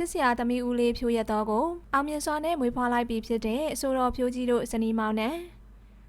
ချစ်စရာသမီးဦးလေးဖြိုးရတော့ကိုအောင်မြင်စွာနဲ့မွေးဖွားလိုက်ပြီဖြစ်တဲ့အဆိုတော်ဖြိုးကြီးတို့ဇနီးမောင်နှံ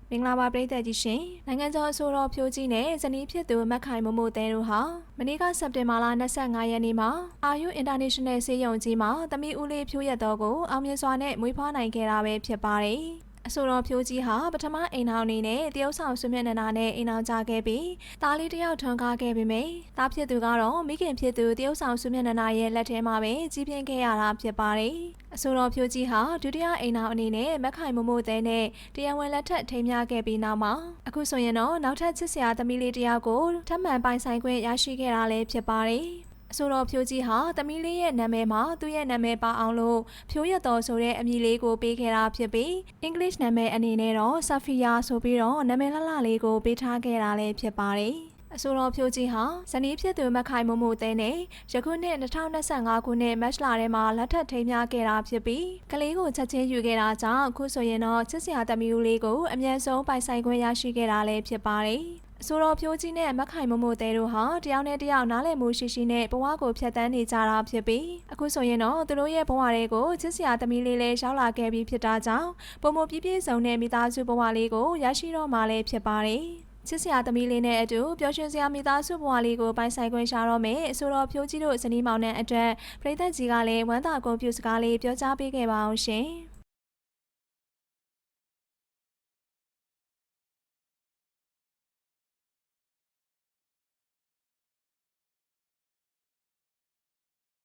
မင်္ဂလာပါပရိသတ်ကြီးရှင်နိုင်ငံကျော်အဆိုတော်ဖြိုးကြီးနဲ့ဇနီးဖြစ်သူမက်ခိုင်မမို့တဲတို့ဟာမနေ့ကစက်တင်ဘာလ25ရက်နေ့မှာအာယု International ဆေးရုံကြီးမှာသမီးဦးလေးဖြိုးရတော့ကိုအောင်မြင်စွာနဲ့မွေးဖွားနိုင်ခဲ့တာပဲဖြစ်ပါတယ် အဆိုတော်ဖြိုးကြီးဟာပထမအိမ်ထောင်နေနဲ့တရုတ်ဆောင်ဆွေမျက်နှာနဲ့အိမ်ထောင်ကြခဲ့ပြီးသားလေးတစ်ယောက်ထွန်ကားခဲ့ပေမယ့်သားဖြစ်သူကတော့မိခင်ဖြစ်သူတရုတ်ဆောင်ဆွေမျက်နှာရဲ့လက်ထဲမှာပဲကြီးပြင်းခဲ့ရတာဖြစ်ပါတယ်။အဆိုတော်ဖြိုးကြီးဟာဒုတိယအိမ်ထောင်အနေနဲ့မက်ခိုင်မမို့တဲ့နဲ့တရားဝင်လက်ထက်ထိမ်းမြခဲ့ပြီးနောက်မှာအခုဆိုရင်တော့နောက်ထပ်ချစ်စရာသမီးလေးတစ်ယောက်ကိုထပ်မံပိုင်ဆိုင်ခွင့်ရရှိခဲ့တာလည်းဖြစ်ပါတယ်။ အဆိုတော်ဖြိုးကြီးဟာသမီးလေးရဲ့နာမည်မှာသူ့ရဲ့နာမည်ပါအောင်လို့ဖြိုးရတော်ဆိုတဲ့အမည်လေးကိုပေးခဲ့တာဖြစ်ပြီး English နာမည်အနေနဲ့တော့ Safia ဆိုပြီးတော့နာမည်လှလှလေးကိုပေးထားခဲ့တာလည်းဖြစ်ပါတယ်။အဆိုတော်ဖြိုးကြီးဟာဇနီးဖြစ်သူမက်ခိုင်မမို့တဲ့နဲ့ယခုနှစ်2025ခုနှစ်မတ်လထဲမှာလက်ထပ်ထိမ်းမြခဲ့တာဖြစ်ပြီးကလေးကိုချက်ချင်းယူခဲ့တာကြောင့်အခုဆိုရင်တော့ချစ်စရာသမီးဦးလေးကိုအမြန်ဆုံးပိုင်ဆိုင်ခွင့်ရရှိခဲ့တာလည်းဖြစ်ပါတယ်။ အဆိုတော်ဖြိုးကြီးနဲ့မက်ခိုင်မမို့တဲတို့ဟာတယောက်နဲ့တယောက်နားလည်မှုရှိရှိနဲ့ဘဝကိုဖျက်ဆီးနေကြတာဖြစ်ပြီးအခုဆိုရင်တော့သူတို့ရဲ့ဘဝတွေကိုချစ်စရာသမီးလေးလေးရောက်လာခဲ့ပြီးဖြစ်တာကြောင့်ပုံမပြည့်ပြည့်စုံတဲ့မိသားစုဘဝလေးကိုရရှိတော့မှလည်းဖြစ်ပါတယ်ချစ်စရာသမီးလေးနဲ့အတူပျော်ရွှင်စရာမိသားစုဘဝလေးကိုပိုင်ဆိုင်ခွင့်ရှာတော့မယ်အဆိုတော်ဖြိုးကြီးတို့ဇနီးမောင်နဲ့အတွက်ပြည်သက်ကြီးကလည်းဝမ်းသာကုန်ပြုစကားလေးပြောကြားပေးခဲ့ပါအောင်ရှင်။